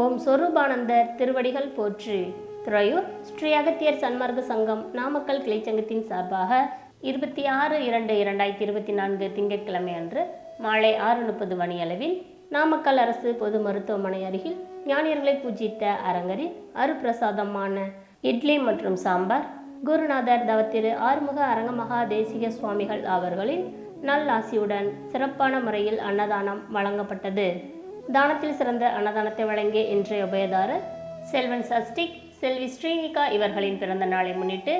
ஓம் சொரூபானந்தர் திருவடிகள் போற்று. துறையூர் ஸ்ரீ அகத்தியர் சன்மார்க்க சங்கம் நாமக்கல் கிளைச்சங்கத்தின் சார்பாக இருபத்தி ஆறு இரண்டு இரண்டாயிரத்தி இருபத்தி நான்கு திங்கட்கிழமை அன்று மாலை ஆறு முப்பது மணி அளவில் நாமக்கல் அரசு பொது மருத்துவமனை அருகில் ஞானியர்களை பூஜித்த அரங்கரில் அருப்பிரசாதமான இட்லி மற்றும் சாம்பார் குருநாதர் தவத்திரு ஆறுமுக அரங்கமகா தேசிக சுவாமிகள் அவர்களின் நல்லாசியுடன் சிறப்பான முறையில் அன்னதானம் வழங்கப்பட்டது. தானத்தில் சிறந்த அன்னதானத்தை வழங்கிய இன்றைய உபயதாரர் செல்வன் சஸ்டிக் செல்வி ஸ்ரீனிகா இவர்களின் பிறந்த நாளை முன்னிட்டு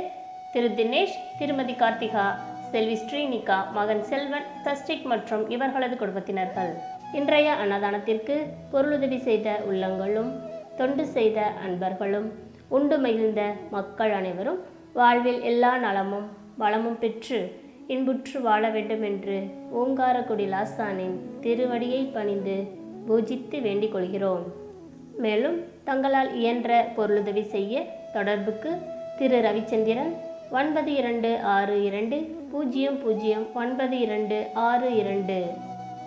திரு தினேஷ் திருமதி கார்த்திகா செல்வி ஸ்ரீனிகா மகன் செல்வன் சஸ்டிக் மற்றும் இவர்களது குடும்பத்தினர்கள். இன்றைய அன்னதானத்திற்கு பொருளுதவி செய்த உள்ளங்களும் தொண்டு செய்த அன்பர்களும் உண்டு மகிழ்ந்த மக்கள் அனைவரும் வாழ்வில் எல்லா நலமும் வளமும் பெற்று இன்புற்று வாழ வேண்டும் என்று ஓங்காரக்குடி லாசானின் திருவடியை பணிந்து பூஜித்து வேண்டிக் கொள்கிறோம். மேலும் தங்களால் இயன்ற பொருளுதவி செய்ய தொடர்புக்கு திரு. ரவிச்சந்திரன் ஒன்பது இரண்டு ஆறு இரண்டு பூஜ்ஜியம் பூஜ்ஜியம் ஒன்பது இரண்டு ஆறு இரண்டு.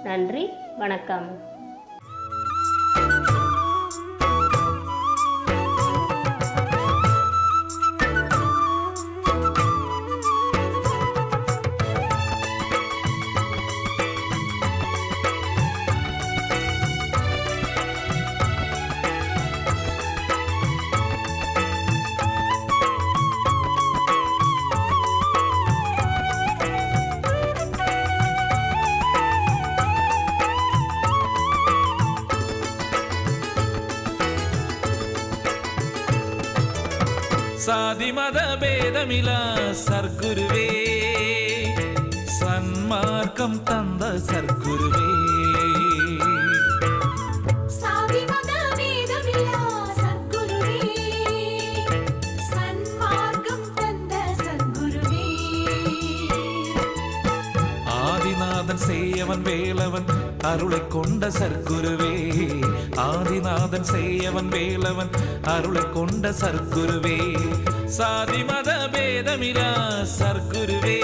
நன்றி வணக்கம். சாதி மத பேதமிலா சர்க்குருவே. சன்மார்க்கம் தந்த சர்க்குருவே. ஆதிநாதன் செய்யவன் வேலவன் அருளை கொண்ட சர்க்குருவே. ஆதிநாதன் செய்யவன் வேலவன் அருளை கொண்ட சர்க்குருவே. சாதி மத பேதமிலா சர்க்குருவே.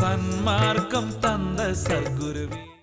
சன்மார்க்கம் தந்த சர்க்குருவே.